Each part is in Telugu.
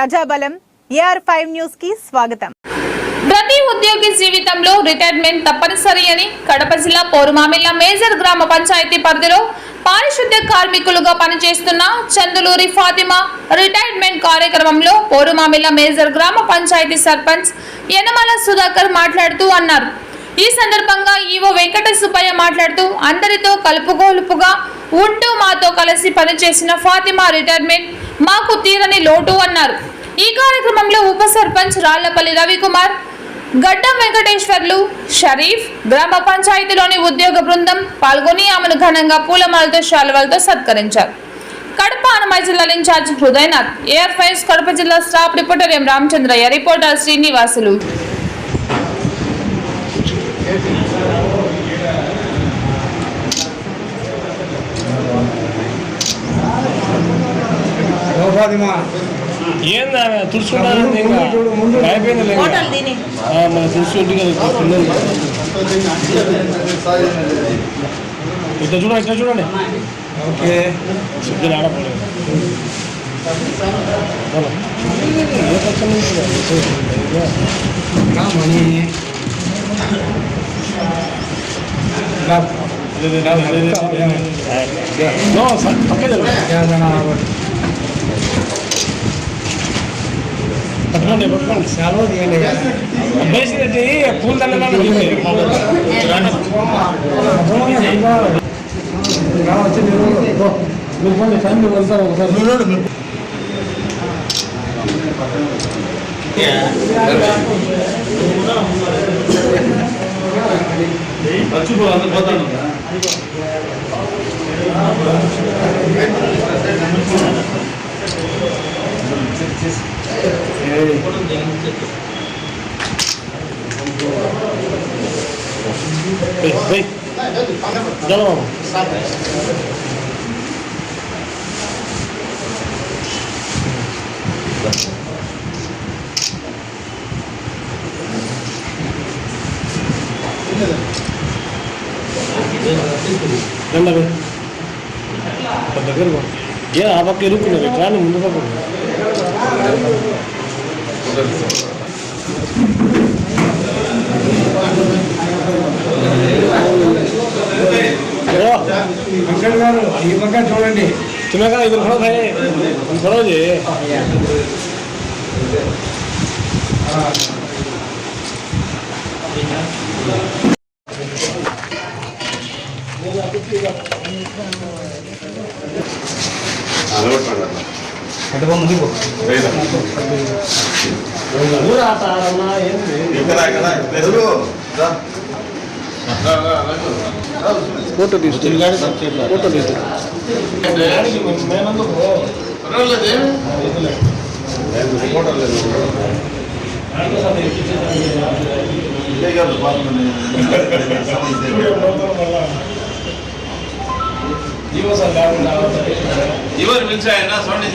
ప్రజాబలం ఏఆర్ ఫైవ్ న్యూస్కి స్వాగతం. ప్రతి ఉద్యోగి జీవితంలో రిటైర్మెంట్ తప్పనిసరి అని కడప జిల్లా పోరుమామిల్ల మేజర్ గ్రామ పంచాయతీ పరిధిలో పారిశుద్ధ్య కార్మికులుగా పనిచేస్తున్న చందులూరి ఫాతిమా రిటైర్మెంట్ కార్యక్రమంలో పౌరుమామిల్ల మేజర్ గ్రామ పంచాయతీ సర్పంచ్ యనమల సుధాకర్ మాట్లాడుతూ అన్నారు. ఈ సందర్భంగా ఈవో వెంకట సుబ్బయ్య మాట్లాడుతూ అందరితో కలుపుగోలుపుగా ఉంటూ మాతో కలిసి పనిచేసిన ఫాతిమా రిటైర్మెంట్ మాకు తీరని లోటు అన్నారు. ఈ కార్యక్రమంలో ఉప సర్పంచ్ రాళ్ళపల్లి రవికుమార్ గడ్డం వెంకటేశ్వర్లు షరీఫ్ గ్రామ పంచాయతీలోని ఉద్యోగ బృందం పాల్గొని ఆమెను ఘనంగా పూలమాలతో శాలువాలతో సత్కరించారు. కడప అనమయ జిల్లా ఇన్ఛార్జ్ హృదయనాథ్ ఎయిర్ ఫైర్స్ కడప జిల్లా staff reporter M Ramachandraiah reporter Srinivasulu గోపాదిమా ఏందా? తుడుచుకుంటాను అయిపోయింది లేదు మన తుడుచుకుంటే ఇట్లా చూడండి ఇట్లా చూడండి. ఓకే. ఇద్దరు ఆడపడలేదు ఏ పక్కన నుంచి రా? రామణి అదే, అదే, అదే, అదే, అదే. నో, సార్, పక్కనే జరగండి. పట్టుకోండి పట్టుకోండి సెలవు తీయండి. బేసినట్టు పూల దండలు రావచ్చు మీరు పోండి ఫ్యామిలీ వెళ్తారు ఒకసారి రండి అవి. కొంత దగ్గరకు పో. ఏ ఆ అంకల్ గారు ఈ పక్క చూడండి చిన్నగా ఇది చూడండి అటువ ముందుకు ఫోటో తీసుకు ఫోటో తీసుకు ಇವರು ಮಿಲ್ಸ ಏನ ಸೊನ್ನೆ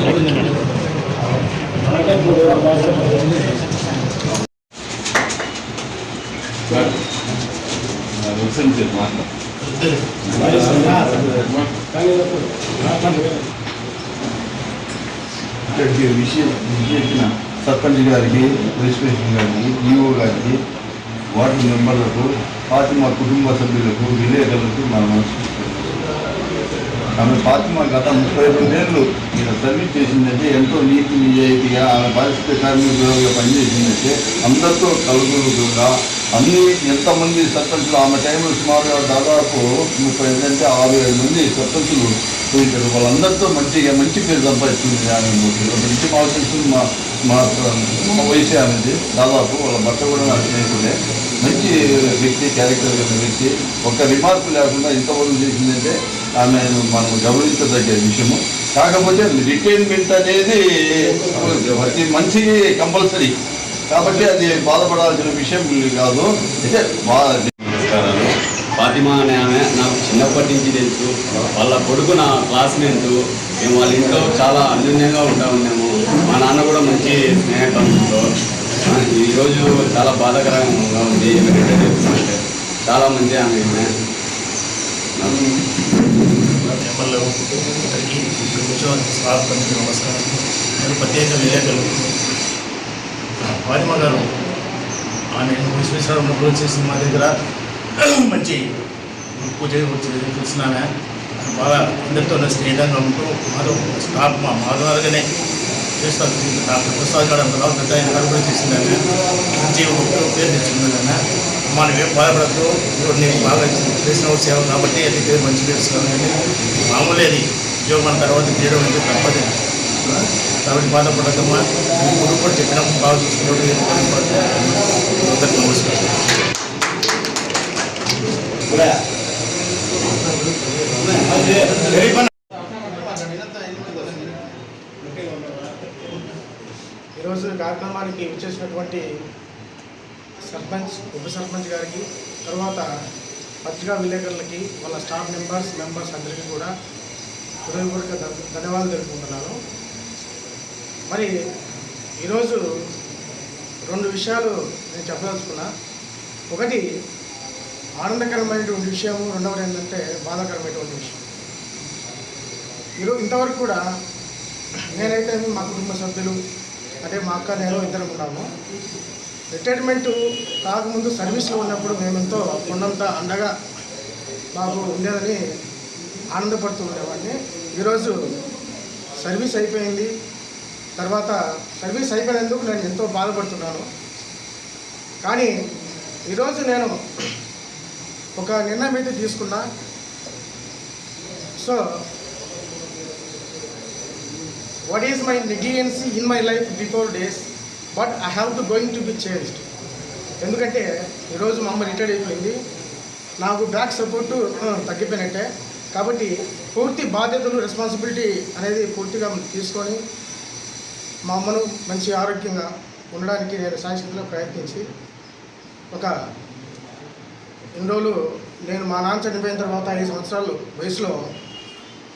రండమ్మా ఇక్కడికి విషయం విషయించిన సర్పంచ్ గారికి రిజిస్ట్రేషన్ గారికి ఈఓ గారికి వార్డు మెంబర్లకు ఫాతిమా కుటుంబ సభ్యులకు విలేకరులకు మన మనసు ఆమె ఫాతిమా గత ముప్పై రెండేళ్ళు ఈయన సర్వీస్ చేసిందంటే ఎంతో నీతి నిజాయితీగా ఆమె పరిస్థితి కార్మికులుగా పనిచేసిందంటే అందరితో కలుగులుగా అన్ని ఎంతమంది సర్పంచులు ఆమె టైంలో సుమారుగా దాదాపు ముప్పై ఏంటంటే ఆరు ఏడు మంది సర్పంచులు పోయింటారు వాళ్ళందరితో మంచిగా మంచి పేరు సంపాదిస్తుంది ఆమె. మంచి మాకు మా మా మా వయసే ఆమెది దాదాపు వాళ్ళ భర్త కూడా నా స్నేహితుడే. మంచి వ్యక్తి క్యారెక్టర్ కలిగిన వ్యక్తి. ఒక్క రిమార్క్ లేకుండా ఇంతవరకు చేసిందంటే ఆమె మనం గమనించదగ్గ విషయము. కాకపోతే రిటైర్మెంట్ అనేది ప్రతి మనిషికి కంపల్సరీ కాబట్టి అది బాధపడాల్సిన విషయం కాదు. అయితే బాగా నమస్కారాలు. ఫాతిమా అనే ఆమె నాకు చిన్నప్పటి నుంచి తెలుసు. వాళ్ళ కొడుకు నా క్లాస్మేట్. మేము వాళ్ళ ఇంట్లో చాలా అన్యోన్యంగా ఉంటా ఉన్నాము మా నాన్న కూడా మంచి స్నేహితులతో ఈరోజు చాలా బాధాకరంగా ఉంది. ఏమిటంటే తెలుసుకుంటే చాలా మంది ఆమె నమస్కారం నేను ప్రత్యేక విలేకరులు ఫాతిమా గారు ఆమె విశ్వేశ్వరం గురించి మా దగ్గర. మంచి పూజ చూసిన బాగా అందరితో స్నేహితంగా ఉంటూ మాధవ్ స్టాఫ్ మా మాధవగానే చేస్తాను. డాక్టర్ ప్రసాద్ గారు అంత పెద్ద ఆయన గారు కూడా చేసింది మంచి ఒక పేరు తెచ్చింది ఆమె మనం ఏం బాధపడద్దు ఇప్పుడు నేను బాగా చేసిన సేవ కాబట్టి అది పేరు మంచి పేరు ఇస్తున్నాను మామూలు అది. ఉద్యోగం తర్వాత చేయడం అంటే తప్పదు. కాబట్టి బాధపడద్దమ్మా ఇప్పుడు కూడా చెప్పినప్పుడు బాగా చూసుకున్నాడు నమస్కారం. ఈరోజు కార్యక్రమానికి వచ్చేసినటువంటి సర్పంచ్ ఉప సర్పంచ్ గారికి తర్వాత పత్రికా విలేకరులకి వాళ్ళ స్టాఫ్ మెంబర్స్ మెంబర్స్ అందరికీ కూడా హృదయపూర్వక ధన్యవాదాలు తెలుపుకుంటున్నాను. మరి ఈరోజు రెండు విషయాలు నేను చెప్పదలుచుకున్నా. ఒకటి ఆనందకరమైనటువంటి విషయము రెండవది ఏంటంటే బాధాకరమైనటువంటి విషయం. ఈరోజు ఇంతవరకు కూడా నేనైతే మా కుటుంబ సభ్యులు అంటే మా అక్క నేను ఇద్దరు ఉన్నాము. రిటైర్మెంట్ కాకముందు సర్వీస్లో ఉన్నప్పుడు మేమెంతో కొండంత అండగా మాకు ఉండేదని ఆనందపడుతూ ఉండేవాడిని. ఈరోజు సర్వీస్ అయిపోయింది. తర్వాత సర్వీస్ అయిపోయినందుకు నేను ఎంతో బాధపడుతున్నాను. కానీ ఈరోజు నేను ఒక నిర్ణయం అయితే తీసుకున్నా. So what is my negligency in my life before days? But I have to going to be changed ఎందుకంటే ఈరోజు మా అమ్మ రిటైర్డ్ అయిపోయింది. నాకు బ్యాక్ సపోర్టు uh, తగ్గిపోయినట్టే. కాబట్టి పూర్తి బాధ్యతలు రెస్పాన్సిబిలిటీ అనేది పూర్తిగా తీసుకొని మా అమ్మను మంచి ఆరోగ్యంగా ఉండడానికి నేను సాయశక్తిలో ప్రయత్నించి ఒక ఇన్ని రోజులు నేను మా నాన్న చనిపోయిన తర్వాత ఐదు సంవత్సరాలు వయసులో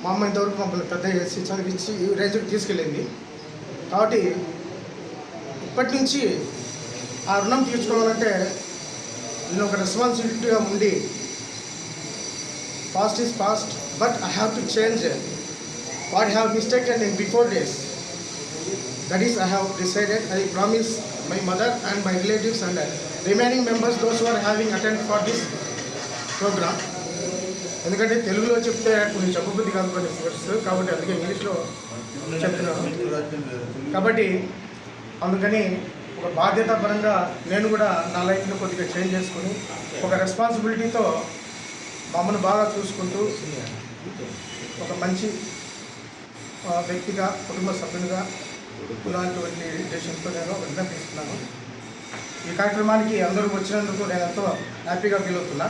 మా అమ్మ ఇంతవరకు మమ్మల్ని పెద్ద చేసి చదివించి ఈ రేంజ్కి తీసుకెళ్ళింది. కాబట్టి ఇప్పటి నుంచి ఆ రుణం తీర్చుకోవాలంటే నేను ఒక రెస్పాన్సిబిలిటీగా ఉండి past is past but I have to change what have mistake and in before days that is I have decided I promise my mother and my relatives and remaining members those are having attend for this program ఎందుకంటే తెలుగులో చెప్తే కొన్ని చెప్పబుద్ధి కాదు కొన్ని వర్డ్స్ కాబట్టి అందుకే ఇంగ్లీష్లో చెప్తున్నాను. కాబట్టి అందుకని ఒక బాధ్యత పరంగా నేను కూడా నా లైఫ్లో కొద్దిగా చేంజ్ చేసుకొని ఒక రెస్పాన్సిబిలిటీతో మమ్మల్ని బాగా చూసుకుంటూ ఒక మంచి వ్యక్తిగా కుటుంబ సభ్యునిగా ఇలాంటివంటి ఉద్దేశంతో నేను విజ్ఞప్తిస్తున్నాను ఈ కార్యక్రమానికి అందరూ వచ్చినందుకు నేను ఎంతో హ్యాపీగా ఫీల్ అవుతున్నా.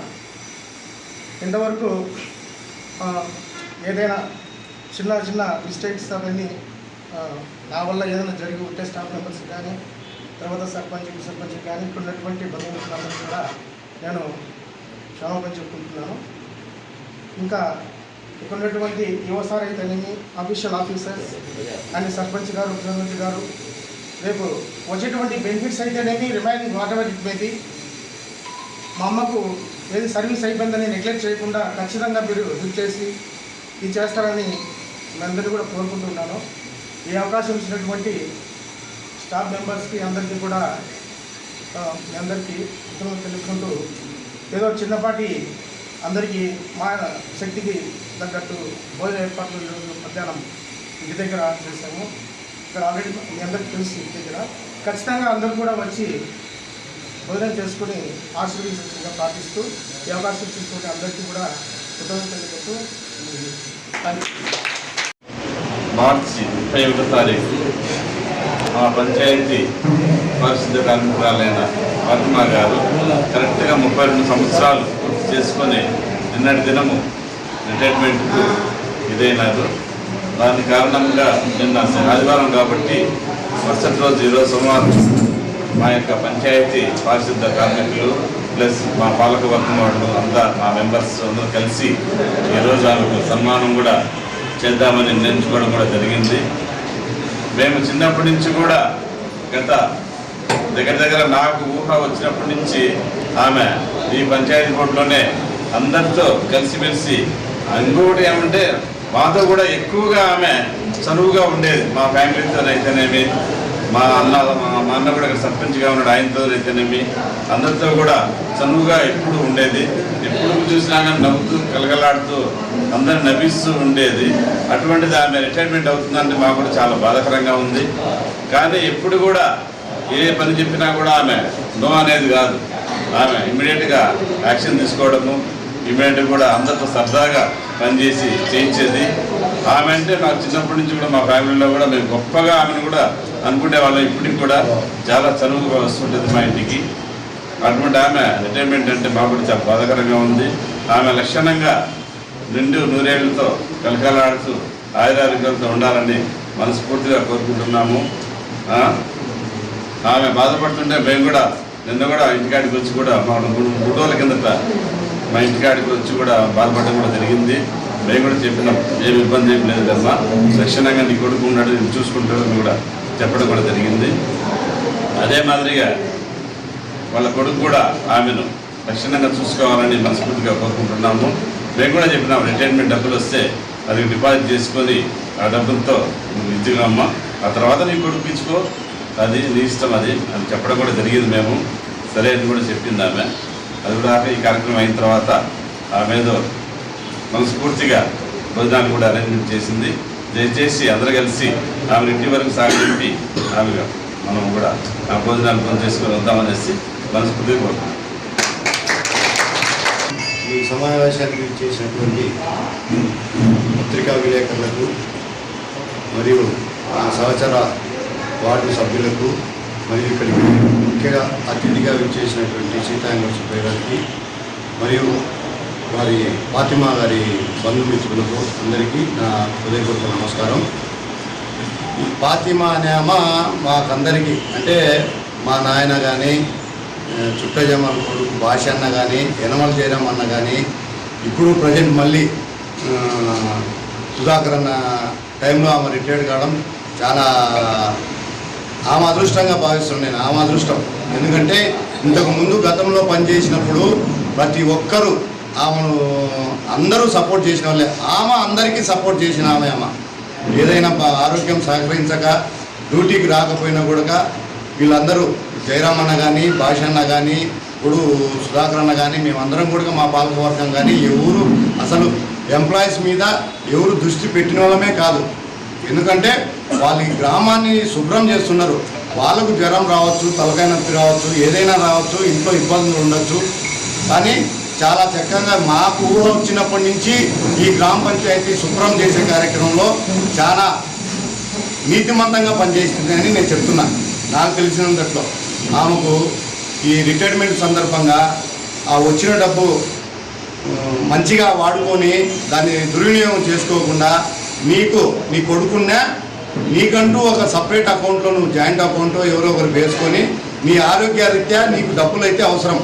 ఇంతవరకు ఏదైనా చిన్న చిన్న మిస్టేక్స్ అవన్నీ నా వల్ల ఏదైనా జరిగి ఉంటే స్టాఫ్ మెంబర్స్ కానీ తర్వాత సర్పంచ్ సర్పంచ్ కానీ ఇక్కడ ఉన్నటువంటి బంధువులందరూ కూడా నేను క్షమాపణ చెప్పుకుంటున్నాను. ఇంకా ఇక్కడ ఉన్నటువంటి యువసార్ అయితేనేమి అఫీషియల్ ఆఫీసర్స్ అండ్ సర్పంచ్ గారు ఉప గారు రేపు వచ్చేటువంటి బెనిఫిట్స్ అయితేనేమి remaining whatever it maybe మా అమ్మకు ఏది సర్వీస్ అయిపోయిందని నెగ్లెక్ట్ చేయకుండా ఖచ్చితంగా మీరు హెల్ప్ చేసి ఇది చేస్తారని మీ అందరినీ కూడా కోరుకుంటున్నాను ఈ అవకాశం ఇచ్చినటువంటి స్టాఫ్ మెంబర్స్కి అందరికీ కూడా మీ అందరికీ కృతజ్ఞతలు తెలుపుకుంటూ ఏదో చిన్నపాటి అందరికీ మా శక్తికి తగ్గట్టు భోజన ఏర్పాట్లు ఈరోజు మధ్యాహ్నం ఇంటి దగ్గర చేశాము. ఇక్కడ ఆల్రెడీ మీ అందరికీ తెలుసు ఇంటి దగ్గర. ఖచ్చితంగా అందరూ కూడా వచ్చి భోజనం చేసుకుని ఆశీర్వదించగా ప్రార్థిస్తూ ఈ అవకాశం తీసుకుంటే అందరికీ కూడా కృతజ్ఞతలు మార్చి ముప్పై ఒకటో తారీఖు మా పంచాయతీ పరిశుద్ధ కార్మికురాలైన పద్మ గారు కరెక్ట్గా ముప్పై రెండు సంవత్సరాలు పూర్తి చేసుకొని నిన్నటి దినము రిటైర్మెంట్కు ఇదైనారు. దాని కారణంగా నిన్న ఆదివారం కాబట్టి మరుసటి రోజు ఈరోజు సోమవారం మా యొక్క పంచాయతీ పారిశుద్ధ కార్మికులు ప్లస్ మా పాలకవర్గం వాళ్ళు అంతా మా మెంబర్స్ అందరూ కలిసి ఈరోజు ఆమెకు సన్మానం కూడా చేద్దామని నిర్ణయించుకోవడం కూడా జరిగింది. మేము చిన్నప్పటి నుంచి కూడా గత దగ్గర దగ్గర నాకు ఊహ వచ్చినప్పటి నుంచి ఆమె ఈ పంచాయతీ బోర్డులోనే అందరితో కలిసిమెలిసి ఇంకొకటి ఏమంటే మాతో కూడా ఎక్కువగా ఆమె చనువుగా ఉండేది. మా ఫ్యామిలీతో అయితేనేమి మా అన్న మా మా అన్న కూడా సర్పంచ్గా ఉన్నాడు ఆయనతో అయితేనేమి అందరితో కూడా చనువుగా ఎప్పుడు ఉండేది. ఎప్పుడు చూసినా కానీ నవ్వుతూ కలగలాడుతూ అందరిని నవ్విస్తూ ఉండేది. అటువంటిది ఆమె రిటైర్మెంట్ అవుతుందంటే మాకు కూడా చాలా బాధాకరంగా ఉంది. కానీ ఎప్పుడు కూడా ఏ పని చెప్పినా కూడా ఆమె నో అనేది కాదు. ఆమె ఇమ్మీడియట్గా యాక్షన్ తీసుకోవడము ఈమెంట్ కూడా అందరితో సరదాగా పనిచేసి చేయించేది. ఆమె అంటే నాకు చిన్నప్పటి నుంచి కూడా మా ఫ్యామిలీలో కూడా మేము గొప్పగా ఆమెను కూడా అనుకునే వాళ్ళం. ఇప్పటికి కూడా చాలా చనువుగా వస్తుంటుంది మా ఇంటికి. అటువంటి ఆమె రిటైర్మెంట్ అంటే మాకు కూడా చాలా బాధకరంగా ఉంది. ఆమె లక్షణంగా నిండు నూరేళ్ళతో కలకలాడుతూ ఆయురారోగ్యాలతో ఉండాలని మనస్ఫూర్తిగా కోరుకుంటున్నాము. ఆమె బాధపడుతుంటే మేము కూడా నిన్న కూడా ఇంటికాడికి వచ్చి కూడా మా మూడు రోజుల కిందట మా ఇంటికాడికి వచ్చి కూడా బాధపడడం కూడా జరిగింది. మేము కూడా చెప్పినాం ఏమి ఇబ్బంది ఏం లేదు కదమ్మా లక్షణంగా నీ కొడుకు ఉన్నాడు నేను చూసుకుంటాడని కూడా చెప్పడం కూడా జరిగింది. అదే మాదిరిగా వాళ్ళ కొడుకు కూడా ఆమెను లక్షణంగా చూసుకోవాలని మనస్ఫూర్తిగా కోరుకుంటున్నాము. మేము కూడా చెప్పినాం రిటైర్మెంట్ డబ్బులు వస్తే అది డిపాజిట్ చేసుకొని ఆ డబ్బులతో నువ్వు ఇద్దుగామ్మా ఆ తర్వాత నీ కొడుకు ఇచ్చుకో. అది నీ ఇష్టం అది అని చెప్పడం కూడా జరిగింది మేము. సరే అని కూడా చెప్పింది ఆమె. అది కూడా ఈ కార్యక్రమం అయిన తర్వాత ఆమెదో మనస్ఫూర్తిగా భోజనాలు కూడా అరేంజ్మెంట్ చేసింది. దయచేసి అందరు కలిసి ఆమె ఇంటి వరకు సాగించి ఆమె మనం కూడా ఆ భోజనాలు పని చేసుకొని వద్దామనేసి మనస్ఫూర్తిగా కోరుకుంటున్నాం. ఈ సమావేశానికి చేసినటువంటి పత్రికా విలేకరులకు మరియు ఆ సహచర వార్డు సభ్యులకు మరియు ఇక్కడికి ముఖ్య అతిథిగా విచ్చేసినటువంటి సీతాంగ సుబ్బయ్య గారికి మరియు వారి ఫాతిమా గారి బంధుమిత్రులకు అందరికీ నా హృదయపూర్వక నమస్కారం. ఈ ఫాతిమా అనే అమ్మ మాకందరికీ అంటే మా నాయన కానీ చుట్టజమ్మల కొడుకు భాష అన్న కానీ యనమల జయరామ్ అన్న కానీ ఇప్పుడు ప్రజెంట్ మళ్ళీ సుధాకర్ అన్న టైంలో ఆమె రిటైర్డ్ కావడం చాలా ఆమె అదృష్టంగా భావిస్తున్నాను నేను ఆమె అదృష్టం ఎందుకంటే ఇంతకు ముందు గతంలో పనిచేసినప్పుడు ప్రతి ఒక్కరూ ఆమెను అందరూ సపోర్ట్ చేసిన వాళ్ళే. ఆమె అందరికీ సపోర్ట్ చేసిన ఆమె ఆమె ఏదైనా ఆరోగ్యం సహకరించక డ్యూటీకి రాకపోయినా కూడా వీళ్ళందరూ జయరామ్ అన్న కానీ భాష అన్న కానీ ఇప్పుడు సుధాకర్ అన్న కానీ మేమందరం కూడా మా పాలకవర్గం కానీ ఎవరు అసలు ఎంప్లాయీస్ మీద ఎవరు దృష్టి పెట్టిన వాళ్ళమే కాదు. ఎందుకంటే వాళ్ళు ఈ గ్రామాన్ని శుభ్రం చేస్తున్నారు. వాళ్ళకు జ్వరం రావచ్చు తలకాయ నొప్పి రావచ్చు ఏదైనా రావచ్చు ఇంట్లో ఇబ్బందులు ఉండొచ్చు. కానీ చాలా చక్కగా మాకు ఊహ వచ్చినప్పటి నుంచి ఈ గ్రామ పంచాయతీ శుభ్రం చేసే కార్యక్రమంలో చాలా నీతిమంతంగా పనిచేసిందని నేను చెప్తున్నా. నాకు తెలిసినంతట్లో ఆమెకు ఈ రిటైర్మెంట్ సందర్భంగా ఆ వచ్చిన డబ్బు మంచిగా వాడుకొని దాన్ని దుర్వినియోగం చేసుకోకుండా నీకు నీ కొడుకున్నా నీకంటూ ఒక సపరేట్ అకౌంట్లో నువ్వు జాయింట్ అకౌంట్ ఎవరో ఒకరు వేసుకొని నీ ఆరోగ్య రీత్యా నీకు డబ్బులు అయితే అవసరం.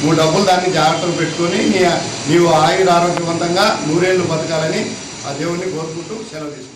నువ్వు డబ్బులు దాన్ని జాగ్రత్తలు పెట్టుకొని నీ నీవు ఆయుర ఆరోగ్యవంతంగా నూరేళ్ళు బతకాలని ఆ దేవుణ్ణి కోరుకుంటూ సెలవు తీసుకుంటాను